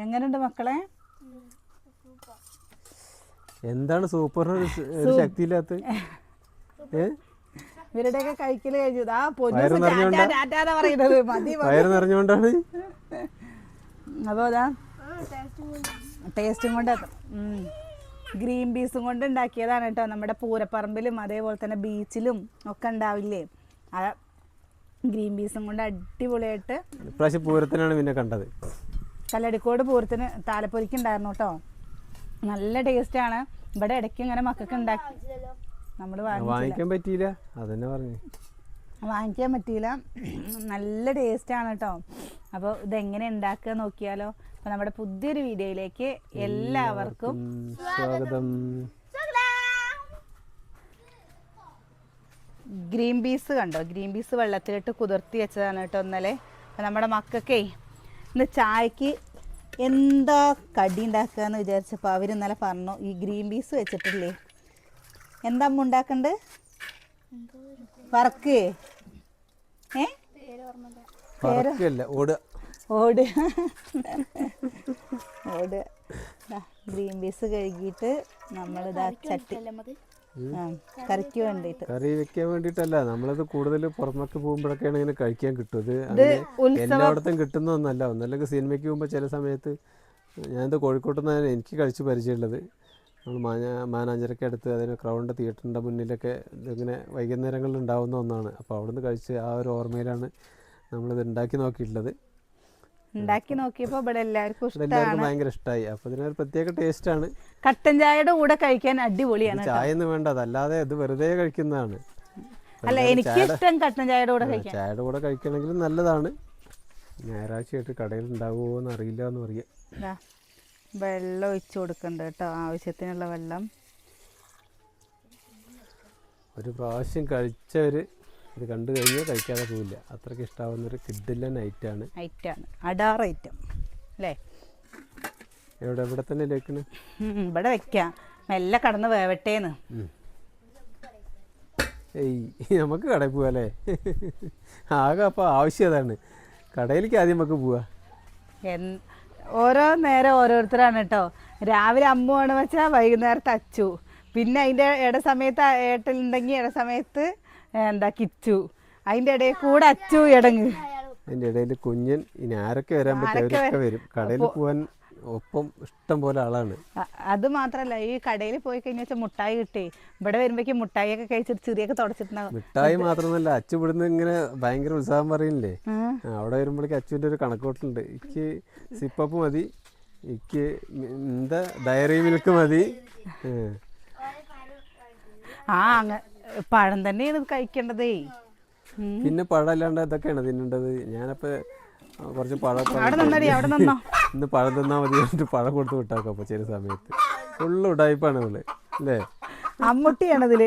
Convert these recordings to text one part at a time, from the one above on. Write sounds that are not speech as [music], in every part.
എങ്ങനെയുണ്ട് മക്കളെ? എന്താണ് സൂപ്പർ ഒരു ശക്തിയില്ലാത്ത? [laughs] ഇവരുടെയൊക്കെ കഴിക്കൽ കഴിഞ്ഞു. ആ? പൊന്നു പറയുന്നത്. മതി. വയറ് നിറഞ്ഞുകൊണ്ടാണ്? അപ്പോൾ അതാ ടേസ്റ്റും കൊണ്ട് ഗ്രീൻ പീസും കൊണ്ട് ഉണ്ടാക്കിയതാണ് കേട്ടോ. നമ്മുടെ പൂരപ്പറമ്പിലും അതേപോലെ തന്നെ ബീച്ചിലും ഒക്കെ ഉണ്ടാവില്ലേ? ഗ്രീൻ പീസും കൊണ്ട് അടിപൊളിയായിട്ട് പ്രാവശ്യം പൂരത്തിനാണ് പിന്നെ കണ്ടത്. കല്ലടിക്കോട് പൂരത്തിന് താലപ്പൊലിക്ക് ഉണ്ടായിരുന്നു കേട്ടോ. നല്ല ടേസ്റ്റ് ആണ്. ഇവിടെ ഇടയ്ക്ക് ഇങ്ങനെ മക്കൾക്ക് ഉണ്ടാക്കി നമ്മൾ വാങ്ങിക്കാൻ പറ്റിയില്ല? അതന്നെ പറഞ്ഞു. വാങ്ങിക്കാൻ പറ്റിയില്ല. നല്ല ടേസ്റ്റ് ആണ് കേട്ടോ. അപ്പോൾ ഇതെങ്ങനെ ഉണ്ടാക്കുക നോക്കിയാലോ. അപ്പോൾ നമ്മുടെ പുതിയൊരു വീഡിയോയിലേക്ക് എല്ലാവർക്കും സ്വാഗതം. ഗ്രീൻ പീസ് കണ്ടോ? ഗ്രീൻ പീസ് വെള്ളത്തിലിട്ട് കുതിർത്തി വെച്ചതാണ് കേട്ടോ ഇന്നലെ. അപ്പോൾ നമ്മുടെ മക്കൾക്കേ ഇന്ന് ചായക്ക് എന്താ കടി ഉണ്ടാക്കുക എന്ന് വിചാരിച്ചപ്പോൾ അവർ ഇന്നലെ പറഞ്ഞു ഈ ഗ്രീൻ പീസ് വെച്ചിട്ടില്ലേ? എന്താ അമ്മ ഉണ്ടാക്കണ്ട്? വറക്ക്. ഏ? ഓട്. ഓട്. ദാ, ഗ്രീൻ പീസ് കഴുകിയിട്ട് നമ്മളിതാ ചട്ടി കറിക്ക് വേണ്ടിട്ട് കറി വെക്കാൻ വേണ്ടിട്ടല്ല നമ്മളത് കൂടുതൽ പുറമൊക്കെ പോകുമ്പോഴൊക്കെയാണ് ഇങ്ങനെ കഴിക്കാൻ കിട്ടുന്നത് എല്ലായിടത്തും കിട്ടുന്ന ഒന്നല്ല. ഒന്നല്ലെങ്കിൽ സിനിമയ്ക്ക് പോകുമ്പോൾ ചില സമയത്ത് ഞാനിത് കോഴിക്കോട്ട് നിന്നാണ് എനിക്ക് കഴിച്ച് പരിചയമുള്ളത്. നമ്മൾ മാഞ്ഞ മാനാഞ്ചിറയ്ക്ക് അടുത്ത് അതിന് ക്രൗണ്ട് തിയേറ്ററിന്റെ മുന്നിലൊക്കെ ഇതിങ്ങനെ വൈകുന്നേരങ്ങളിൽ ഉണ്ടാവുന്ന ഒന്നാണ്. അപ്പോൾ അവിടുന്ന് കഴിച്ച് ആ ഒരു ഓർമ്മയിലാണ് നമ്മളിത് ഉണ്ടാക്കി നോക്കിയിട്ടുള്ളത്. ഉണ്ടാക്കി നോക്കിയപ്പോ ഇവിടെ എല്ലാവർക്കും ഇഷ്ടമാണ് ഭയങ്കര ഇഷ്ടമായി അപ്പൊ ഇതിനൊരു പ്രത്യേക ആണ്. കട്ടൻ ചായയുടെ കൂടെ കഴിക്കാൻ അടിപൊളിയാണ് ചായ ഒന്നും വേണ്ട അതല്ലാതെ ഇത് വെറുതെ കഴിക്കുന്നതാണ്. അല്ല എനിക്ക് ഇഷ്ടം കട്ടൻ ചായയുടെ കൂടെ കഴിക്കാൻ. ചായയുടെ കൂടെ കഴിക്കണമെങ്കിൽ നല്ലതാണ്. ഞായറാഴ്ചയായിട്ട് കടയിൽ ഉണ്ടാവുമോ എന്ന് അറിയില്ല എന്ന് പറയാം വെള്ളം ഒഴിച്ചു കൊടുക്കണ്ട കേട്ടോ ആവശ്യത്തിനുള്ള വെള്ളം. ഒരു പ്രാവശ്യം കഴിച്ചവർ ഇത് കണ്ടു കഴിഞ്ഞാൽ കഴിക്കാതെ പോവില്ല. അത്രയ്ക്ക് ഇഷ്ടാവുന്നൊരു കിഡില്ല നൈറ്റാണ് ഐറ്റാണ്. ആണ് ഐറ്റം. അല്ലേ? എവിടെ എവിടെ തന്നെ ലേക്കണ് ഉം, ഇവിടെ വെക്കാം. മെല്ലെ കടന്ന് വേവട്ടേന്ന്. ഏയ് നമുക്ക് കടയിൽ പോവാല്ലേ ആകെ അപ്പോൾ ആവശ്യം അതാണ്. കടയിലേക്ക് ആദ്യം നമുക്ക് പോവാ. ഓരോ നേരം ഓരോരുത്തരാണ് കേട്ടോ. രാവിലെ അമ്മ വേണമെന്ന് വെച്ചാൽ വൈകുന്നേരത്തെ അച്ചു. പിന്നെ അതിന്റെ ഇട സമയത്ത് ഏട്ടലുണ്ടെങ്കിൽ ഇട സമയത്ത് എന്താ കിച്ചു അതിന്റെ ഇടയിൽ കൂടെ അച്ചു ഇടങ്ങ്. അതിന്റെ ഇടയിൽ കുഞ്ഞൻ ഇനി ആരൊക്കെ വരാൻ പറ്റും? വരും. കടയിൽ പോകാൻ ഒപ്പം ഇഷ്ടം പോലെ ആളാണ്. അത് മാത്രല്ല ഈ കടയിൽ പോയി കഴിഞ്ഞാൽ വെച്ചാൽ മുട്ടായി കിട്ടി. ഇവിടെ വരുമ്പോഴേക്കും മുട്ടായി ഒക്കെ കഴിച്ചിട്ട് ചെറിയൊക്കെ തുടച്ചിട്ടുണ്ടാവും. മുട്ടായി മാത്രമല്ല അച്ചു ഇവിടുന്ന് ഇങ്ങനെ ഭയങ്കര ഉത്സാഹം പറയില്ലേ? അവിടെ വരുമ്പോഴേക്കും അച്ചുവിന്റെ ഒരു കണക്കൂട്ടുണ്ട് എനിക്ക് സിപ്പപ്പ് മതി എനിക്ക് എന്താ ഡയറി മിൽക്ക് മതി. ആ അങ്ങ പഴം തന്നെയാണ് ഇത് കഴിക്കേണ്ടതേ. പിന്നെ പഴമല്ലാണ്ട് ഇതൊക്കെയാണ് തിന്നേണ്ടത്. ഞാനപ്പോ കുറച്ച് പഴം ഇന്ന് പഴം തന്നാ മതി എന്നിട്ട് പഴം കൊടുത്ത് വിട്ടാക്കും അപ്പൊ ചില സമയത്ത്. ഫുള്ള് ഉടായ്പാണ് അവൾ അല്ലേ? അമ്മുട്ടിയാണ് ഇതിൽ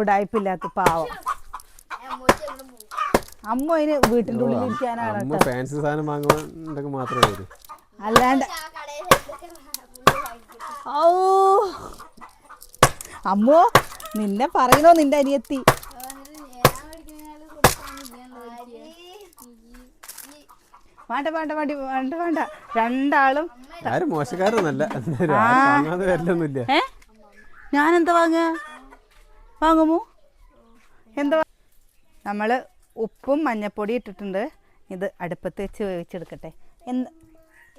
ഉടായ്പില്ലാത്ത പാവം. അമ്മ അതിന് വീട്ടിന്റെ ഉള്ളിൽ ഇരിക്കാനാണ് അമ്മ ഫാൻസി സാധനം വാങ്ങുന്നുണ്ടെങ്കിൽ മാത്രമേ വരൂ. അല്ലാണ്ട് ഓ അമ്മോ നിന്നെ പറയണോ നിന്റെ അനിയത്തി? വേണ്ട വേണ്ട വേണ്ടി വേണ്ട വേണ്ട. രണ്ടാളും ആരും മോശക്കാരൊന്നല്ല വരലൊന്നുമില്ല. ഏ? ഞാൻ എന്താ വാങ്ങ? വാങ്ങുമോ? എന്താ? നമ്മൾ ഉപ്പും മഞ്ഞപ്പൊടി ഇട്ടിട്ടുണ്ട്. ഇത് അടുപ്പത്ത് വെച്ച് വേവിച്ചെടുക്കട്ടെ. എന്ത്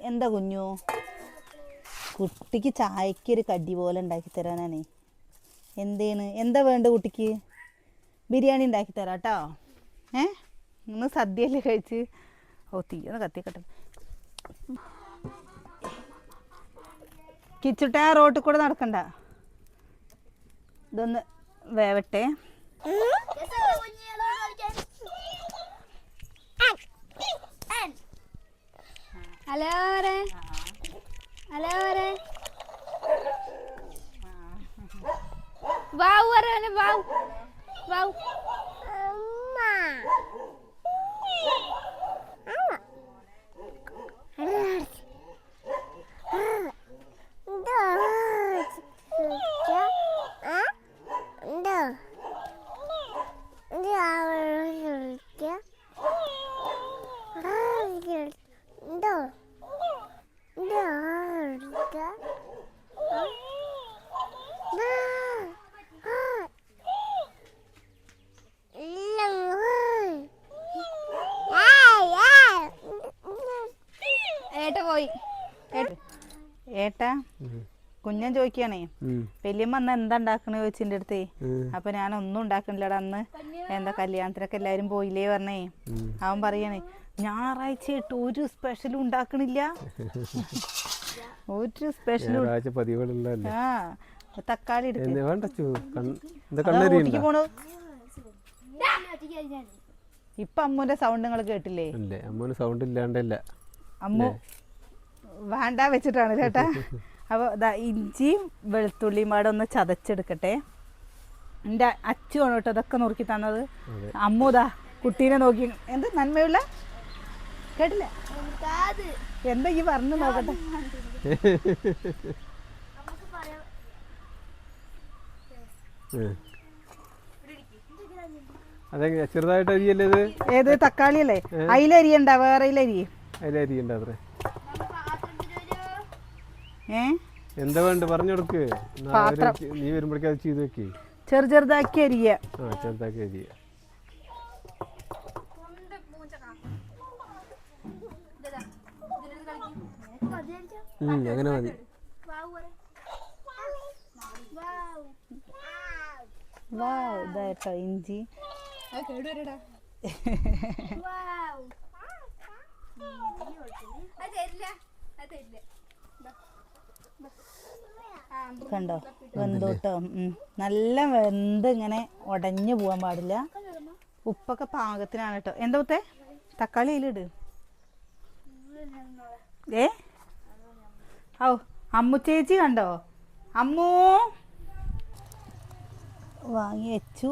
എന്താ കുഞ്ഞു? കുട്ടിക്ക് ചായക്ക് ഒരു കടി പോലെ ഉണ്ടാക്കി തരാനാണേ. എന്തേന്ന്? എന്താ വേണ്ട കുട്ടിക്ക്? ബിരിയാണി ഉണ്ടാക്കി തരാം കേട്ടോ ഏ? ഇന്ന് സദ്യയല്ലേ കഴിച്ച്? ഓ തീയൊന്ന് കത്തിക്കട്ടെ. കിച്ചുട്ട റോട്ടിൽ കൂടെ നടക്കണ്ട. ഇതൊന്ന് വേവട്ടെ. ഏട്ടാ. കുഞ്ഞൻ ചോദിക്കുകയാണേ ഉം. വലിയമ്മ അന്ന് എന്താ ഉണ്ടാക്കണേ ചോദിച്ചിന്റെ അടുത്തേ. അപ്പൊ ഞാൻ ഒന്നും ഉണ്ടാക്കണില്ലടാ അന്ന്. എന്താ കല്യാണത്തിനൊക്കെ എല്ലാരും പോയില്ലേ പറഞ്ഞേ. അവൻ പറയണേ ഞായറാഴ്ച ഇട്ട് ഒരു സ്പെഷ്യലും ഉണ്ടാക്കണില്ല. ഒരു സ്പെഷ്യലും പതിവുകളുള്ളതല്ലേ? ആ തക്കാളി എടുക്ക്. പോണു. ഇപ്പൊ അമ്മുന്റെ സൗണ്ട് നിങ്ങൾ കേട്ടില്ലേ? അമ്മൂന്റെ അമ്മന് സൗണ്ട് ഇല്ലാണ്ടല്ല. അമ്മു വേണ്ട വെച്ചിട്ടാണ് ചേട്ടാ അപ്പോൾ ദാ ഇഞ്ചിയും വെളുത്തുള്ളിയും പാടെ ഒന്ന് ചതച്ചെടുക്കട്ടെ. എന്റെ അച്ചുവാണ് ആണ് കേട്ടോ ഇതൊക്കെ നുറുക്കി തന്നത്. അമ്മുതാ കുട്ടീനെ നോക്കി. എന്ത് നന്മയുള്ള? കേട്ടില്ല? എന്താ ഈ പറഞ്ഞു നോക്കട്ടെ? ചെറുതായിട്ട് അരിയല്ലേ ഇത്? ഏത് തക്കാളി അല്ലേ അതിലരിയണ്ട വേറെ അരി അതിൽ അരിയണ്ട അത്രേ. എന്താ വേണ്ട? പറഞ്ഞു കൊടുക്ക്. നീ വരുമ്പോഴേക്കും അത് ചെയ്ത് വെക്കേ. ചെറു ചെറുതാക്കി അരിയ. ആ ചെറുതാക്കി അരിയ. അങ്ങനെ മതി. വാ ഇതാട്ടോ ഇഞ്ചി. [laughs] കണ്ടോ? വെന്തോട്ടോ. നല്ല വെന്ത് ഇങ്ങനെ ഉടഞ്ഞു പോകാൻ പാടില്ല. ഉപ്പൊക്കെ പാകത്തിനാണ് കേട്ടോ എന്താ ഉത്തേ തക്കാളി അതിലിട് ഏ? ഓ അമ്മു ചേച്ചി കണ്ടോ? അമ്മു! വാങ്ങി വെച്ചു.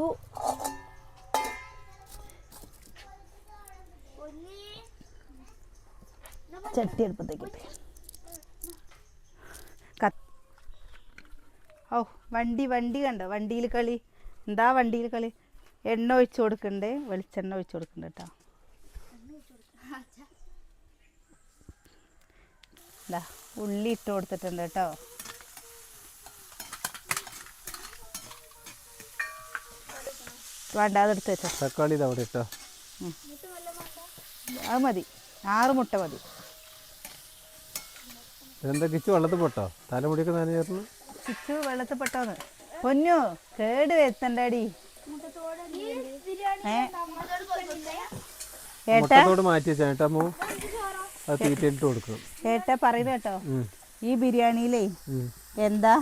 ചട്ടി എടുപ്പത്തേക്ക് ഇട്ട്. കത്ത് ഓ വണ്ടി വണ്ടി കണ്ടോ? വണ്ടിയിൽ കളി. എന്താ വണ്ടിയിൽ കളി? എണ്ണ ഒഴിച്ചു കൊടുക്കണ്ടേ. വെളിച്ചെണ്ണ ഒഴിച്ചു കൊടുക്കണ്ട കേട്ടോ. ദാ ഉള്ളി ഇട്ട് കൊടുത്തിട്ടുണ്ട് കേട്ടോ. വേണ്ട അതെടുത്ത് വെച്ചോ. തക്കാളി അവിടെ ഇട്ടോ. അത് മതി. ആറ് മുട്ട മതി. എന്താ കിച്ചു വെള്ളത്തിൽ പോട്ടോ? തലമുടിയൊക്കെ നനഞ്ഞേർന്ന് ചുറ്റു വെള്ളത്തിൽ പെട്ടോന്ന് പൊന്നു കേട് വരുത്തണ്ടടി. ഏ? ഏട്ടാ? മുട്ടത്തോട് മാറ്റി തീറ്റയിട്ട് കൊടുക്കണം. ഏട്ടാ പറയുന്ന കേട്ടോ. ഈ ബിരിയാണിയിലേ എന്താ?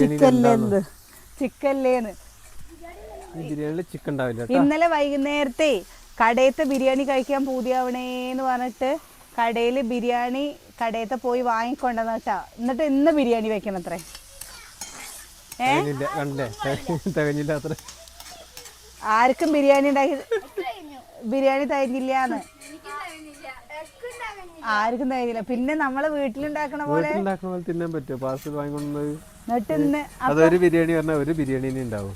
ചിക്കല്ലേന്ന് ചിക്കല്ലേന്ന് ചിക്കൻ ഉണ്ടാവില്ല ഇന്നലെ വൈകുന്നേരത്തെ കടയത്തെ ബിരിയാണി കഴിക്കാൻ പൂതിയാവണേന്ന് പറഞ്ഞിട്ട് കടയിൽ ബിരിയാണി കടയത്തെ പോയി വാങ്ങിക്കൊണ്ടെന്ന് വെച്ചാ എന്നിട്ട് ഇന്ന് ബിരിയാണി വെക്കണം അത്രേ തികഞ്ഞില്ല തികഞ്ഞില്ല ആർക്കും ബിരിയാണി ഉണ്ടാക്കി ബിരിയാണി തരുന്നില്ലാന്ന് ആർക്കും തരുന്നില്ല പിന്നെ നമ്മളെ വീട്ടിലുണ്ടാക്കണ പോലെ വീട്ടിലുണ്ടാക്കുന്ന പോലെ തിന്നാൻ പറ്റുമോ? പാർസൽ ഇന്ന് അതൊരു ബിരിയാണി പറഞ്ഞാൽ ഒരു ബിരിയാണി ഉണ്ടാവും.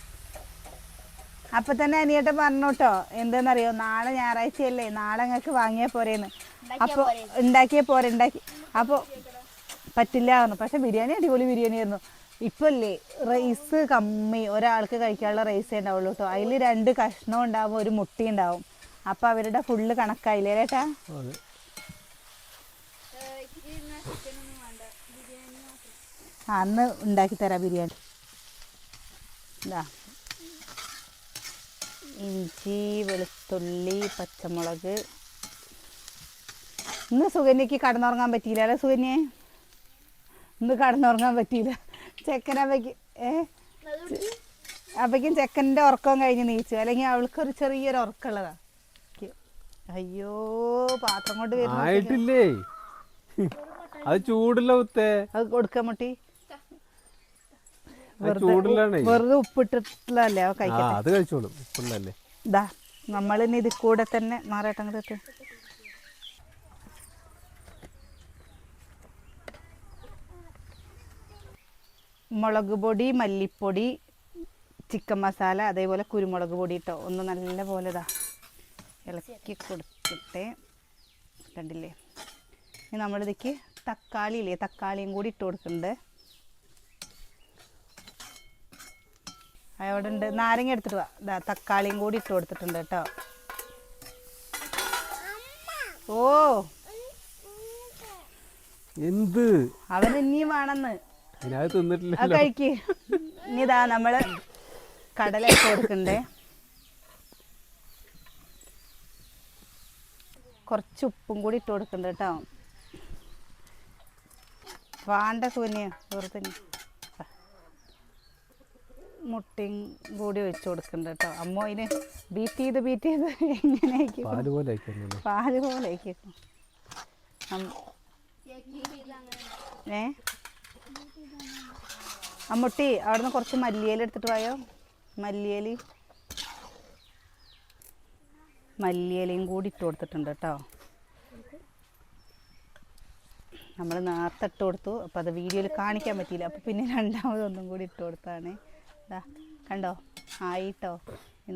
അപ്പൊ തന്നെ അനിയേട്ടൻ പറഞ്ഞോട്ടോ എന്താന്നറിയോ? നാളെ ഞായറാഴ്ചയല്ലേ നാളെ ഞങ്ങൾക്ക് വാങ്ങിയാ പോരേന്ന്. അപ്പൊ ഉണ്ടാക്കിയ പോരെ ഉണ്ടാക്കി. അപ്പൊ പറ്റില്ല പറഞ്ഞു. പക്ഷെ ബിരിയാണി അടിപൊളി ബിരിയാണി ആയിരുന്നു ഇപ്പൊ അല്ലേ റൈസ് കമ്മി ഒരാൾക്ക് കഴിക്കാനുള്ള റൈസേ ഉണ്ടാവുള്ളൂ കേട്ടോ അതിൽ രണ്ട് കഷ്ണം ഉണ്ടാവും ഒരു മുട്ടി ഉണ്ടാവും. അപ്പൊ അവരുടെ ഫുള്ള് കണക്കായില്ലേ ചേട്ടാ? അന്ന് ഉണ്ടാക്കി തരാം ബിരിയാണി. ഇതാ ഇഞ്ചി വെളുത്തുള്ളി പച്ചമുളക് ഇന്ന് സുകന്യക്ക് കടന്നുറങ്ങാൻ പറ്റിയില്ല അല്ലേ സുകന്യെ? ഇന്ന് കടന്നുറങ്ങാൻ പറ്റിയില്ല. ചെക്കനപ്പയ്ക്ക് ഏ? അപ്പയ്ക്കും ചെക്കന്റെ ഉറക്കം കഴിഞ്ഞ് നീച്ചു. അല്ലെങ്കിൽ അവൾക്കൊരു ചെറിയൊരു ഉറക്കമുള്ളതാ. ക്ക്. അയ്യോ പാത്രം കൊണ്ട് വരുന്നില്ലേ ആയിട്ടില്ലേ? അത് ചൂടില്ല ഉത്തേ. അത് കൊടുക്കാൻ മുട്ടി. വെറുതെ ഉപ്പിട്ടിട്ടുള്ളതല്ലേ? ആ അത് കഴിച്ചോളും. ഇതാ നമ്മളിനി ഇത് കൂടെ തന്നെ മാറേട്ടങ്ങോട്ട് മുളക് പൊടി മല്ലിപ്പൊടി ചിക്കൻ മസാല അതേപോലെ കുരുമുളക് പൊടി ഇട്ടോ. ഒന്ന് നല്ല പോലെ ഇതാ ഇളക്കി കൊടുത്തിട്ട് കണ്ടില്ലേ? ഇനി നമ്മളിതിക്ക് തക്കാളി ഇല്ലേ? തക്കാളിയും കൂടി ഇട്ട് കൊടുക്കുന്നുണ്ട്. അവിടെ ഉണ്ട്. നാരങ്ങ എടുത്തിട്ട് വാ. തക്കാളിയും കൂടി ഇട്ട് കൊടുത്തിട്ടുണ്ട് കേട്ടോ. ഓ. എന്ത്? അവൻ ഇനിയും വേണമെന്ന്. അത് കഴിക്ക്. ഇനി ഇതാ നമ്മൾ കടല കൊടുക്കണ്ടേ കുറച്ച് ഉപ്പും കൂടി ഇട്ട് കൊടുക്കണ്ട കേട്ടോ. വാണ്ട സൂന്യ വെറുതെ മുട്ടയും കൂടി ഒഴിച്ചു കൊടുക്കണ്ട കേട്ടോ. അമ്മ ഇതിന് ബീറ്റ് ചെയ്ത് ബീറ്റ് ചെയ്ത് എങ്ങനെയായിരിക്കും? പാൽ പോലെ പാൽ പോലെ ഏ? അമ്മുട്ടി അവിടുന്ന് കുറച്ച് മല്ലിയില എടുത്തിട്ട് പോയോ? മല്ലിയില മല്ലിയേലയും കൂടി ഇട്ട് കൊടുത്തിട്ടുണ്ട് കേട്ടോ. നമ്മൾ നേരത്തെ ഇട്ട് കൊടുത്തു. അപ്പോൾ അത് വീഡിയോയിൽ കാണിക്കാൻ പറ്റിയില്ല. അപ്പോൾ പിന്നെ രണ്ടാമത് ഒന്നും കൂടി ഇട്ട് കൊടുത്താണ്. ഇതാ കണ്ടോ? ആയിട്ടോ?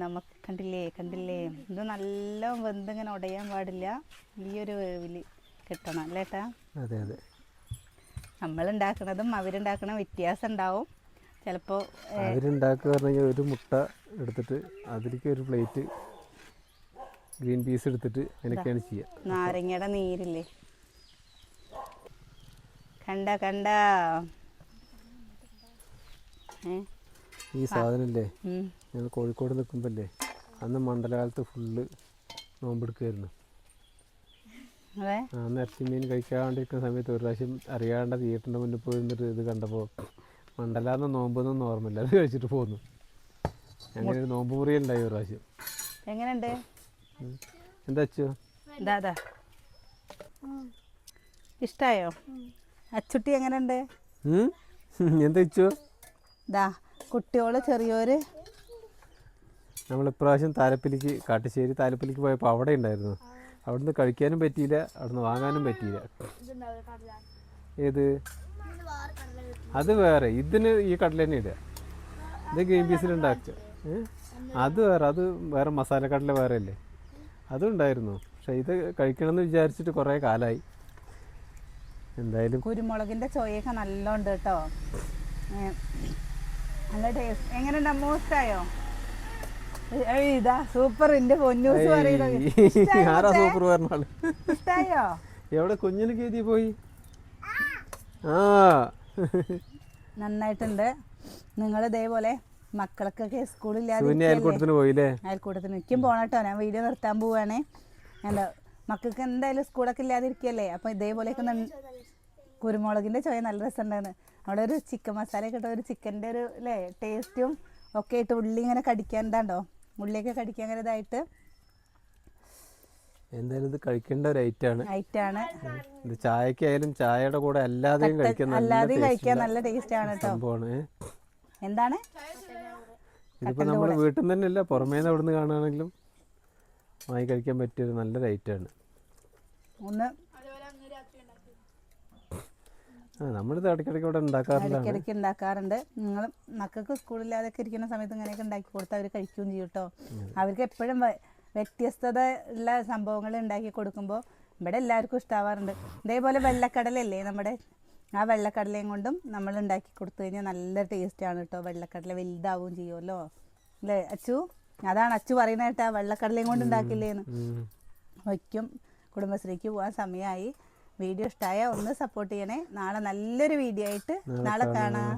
നമുക്ക് കണ്ടില്ലേ കണ്ടില്ലേ? ഇത് നല്ല വെന്തിങ്ങനെ ഉടയാൻ പാടില്ല. ഈ ഒരു വേവിൽ കിട്ടണം അല്ലേട്ടാ അതെ അതെ. നമ്മൾ ഉണ്ടാക്കുന്നതും അവരുണ്ടാക്കണ വ്യത്യാസം ഉണ്ടാവും ചിലപ്പോൾ അവരുണ്ടാക്കുക ഒരു മുട്ട എടുത്തിട്ട് അതിലേക്ക് ഒരു പ്ലേറ്റ് ഗ്രീൻ പീസ് എടുത്തിട്ട് അങ്ങനെയൊക്കെയാണ് ചെയ്യുക. നാരങ്ങയുടെ നീരില്ലേ? കണ്ട കണ്ട. ഈ സാധനല്ലേ. ഞങ്ങൾ കോഴിക്കോട് നിൽക്കുമ്പല്ലേ? അന്ന് മണ്ഡലകാലത്ത് ഫുള്ള് നോമ്പെടുക്കുമായിരുന്നു അതെ? അന്ന് ഇറച്ചി മീൻ കഴിക്കാണ്ടിരിക്കുന്ന സമയത്ത് ഒരു പ്രാവശ്യം അറിയാണ്ട് തിയേറ്ററിന്റെ മുന്നിൽ പോയി നിന്നിട്ട് ഇത് കണ്ടപ്പോൾ മണ്ടലാന്ന് നോമ്പൊന്നും ഓർമ്മയില്ല. അത് കഴിച്ചിട്ട് പോന്നു. അങ്ങനെ ഒരു നോമ്പ് മുറി ഉണ്ടായി ഒരു പ്രാവശ്യം. എങ്ങനെയുണ്ട്? എന്താ അച്ചു? ഇതാ ഇഷ്ടായോ? അച്ചുട്ടി എങ്ങനെയുണ്ട്? എന്താ അച്ചു? ദാ കുട്ടിയോൾ ചെറിയോര്. നമ്മൾ ഇപ്രാവശ്യം താലപ്പലിക്ക് കാട്ടുശ്ശേരി താലപ്പലിക്ക് പോയപ്പോൾ അവിടെ ഉണ്ടായിരുന്നു. അവിടുന്ന് കഴിക്കാനും പറ്റിയില്ല അവിടുന്ന് വാങ്ങാനും പറ്റിയില്ല. ഏത്? അത് വേറെ. ഇതിന് ഈ കടല തന്നെ ഇടുക. ഇത് ഗ്രീൻ പീസിൽ ഉണ്ടാക്കുക അത് വേറെ. അത് വേറെ മസാല കടല വേറെ അല്ലേ? അതുണ്ടായിരുന്നു പക്ഷെ ഇത് കഴിക്കണമെന്ന് വിചാരിച്ചിട്ട് കുറേ കാലമായി എന്തായാലും കുരുമുളകിന്റെ ചോയൊക്കെ നല്ലോണ്ട് കേട്ടോ. നല്ല ടേസ്റ്റ്. എങ്ങനെ ഏയ് ഇതാ സൂപ്പർ എന്റെ പൊന്നൂസ് [laughs] ആരാ സൂപ്പർ പറഞ്ഞാൾ ഇഷ്ടായോ? എവിടെ കുഞ്ഞിന് കയറ്റി പോയി? ആ. നന്നായിട്ടുണ്ട്. നിങ്ങൾ ഇതേപോലെ മക്കൾക്കൊക്കെ സ്കൂളില്ലാതെ അയൽക്കൂട്ടത്തിന് പോയില്ലേ? അയൽക്കൂട്ടത്തിന്. എനിക്കും പോണട്ടോ. ഞാൻ വീഡിയോ നിർത്താൻ പോവാണേ. എന്താ മക്കൾക്ക് എന്തായാലും സ്കൂളൊക്കെ ഇല്ലാതിരിക്കല്ലേ അപ്പോൾ ഇതേപോലെയൊക്കെ കുരുമുളകിന്റെ കുരുമുളകിന്റെ ചോയ നല്ല രസമുണ്ടായിരുന്നു. അവിടെ ഒരു ചിക്കൻ മസാല ഇട്ട ഒരു ചിക്കന്റെ ഒരു അല്ലേ ടേസ്റ്റും ഒക്കെ ഇട്ട് ഉള്ളി ഇങ്ങനെ കടിക്കാൻ എന്താണ്ടോ? ഉള്ളിയൊക്കെ കടിക്കാൻ ഇതായിട്ട് എന്തായാലും ഇത് കഴിക്കേണ്ട ഒരു ഐറ്റാണ് ഐറ്റാണ് ഇത് ചായക്കായാലും ചായയുടെ കൂടെ അല്ലാതെയും കഴിക്കാൻ അല്ലാതെയും കഴിക്കാൻ നല്ല ടേസ്റ്റ് ആണ് സംഭവമാണ്. എന്താണ്? ഇതിപ്പോ നമ്മൾ വീട്ടിൽ നിന്ന് തന്നെ അല്ല പുറമേ നിന്ന് അവിടുന്ന് കാണുകയാണെങ്കിലും വാങ്ങി കഴിക്കാൻ പറ്റിയ ഒരു നല്ലൊരു ഐറ്റാണ് ഒന്ന് നമ്മളിത് ഇടയ്ക്കിടയ്ക്ക് ഇവിടെ ഉണ്ടാക്കാറുണ്ട് ഇടയ്ക്കിടയ്ക്ക് ഉണ്ടാക്കാറുണ്ട്. നിങ്ങൾ മക്കൾക്ക് സ്കൂളില്ലാതെ ഇരിക്കുന്ന സമയത്ത് ഇങ്ങനെയൊക്കെ ഉണ്ടാക്കി കൊടുത്താൽ അവർ കഴിക്കുകയും ചെയ്യും കേട്ടോ അവർക്ക് എപ്പോഴും വ്യത്യസ്തത ഉള്ള സംഭവങ്ങൾ ഉണ്ടാക്കി കൊടുക്കുമ്പോൾ ഇവിടെ എല്ലാവർക്കും ഇഷ്ടാവാറുണ്ട്. ഇതേപോലെ വെള്ളക്കടലല്ലേ നമ്മുടെ ആ വെള്ളക്കടലയും കൊണ്ടും നമ്മൾ ഉണ്ടാക്കി കൊടുത്തു കഴിഞ്ഞാൽ നല്ല ടേസ്റ്റാണ് കേട്ടോ വെള്ളക്കടല വലുതാവുകയും ചെയ്യുമല്ലോ. അല്ലേ അച്ചു? അതാണ് അച്ചു പറയുന്നത് കേട്ടാ വെള്ളക്കടലയും കൊണ്ട് ഉണ്ടാക്കില്ലേന്ന്. വയ്ക്കും. കുടുംബശ്രീക്ക് പോകാൻ സമയമായി വീഡിയോ ഇഷ്ടമായ ഒന്ന് സപ്പോർട്ട് ചെയ്യണേ. നാളെ നല്ലൊരു വീഡിയോ ആയിട്ട് നാളെ കാണാം.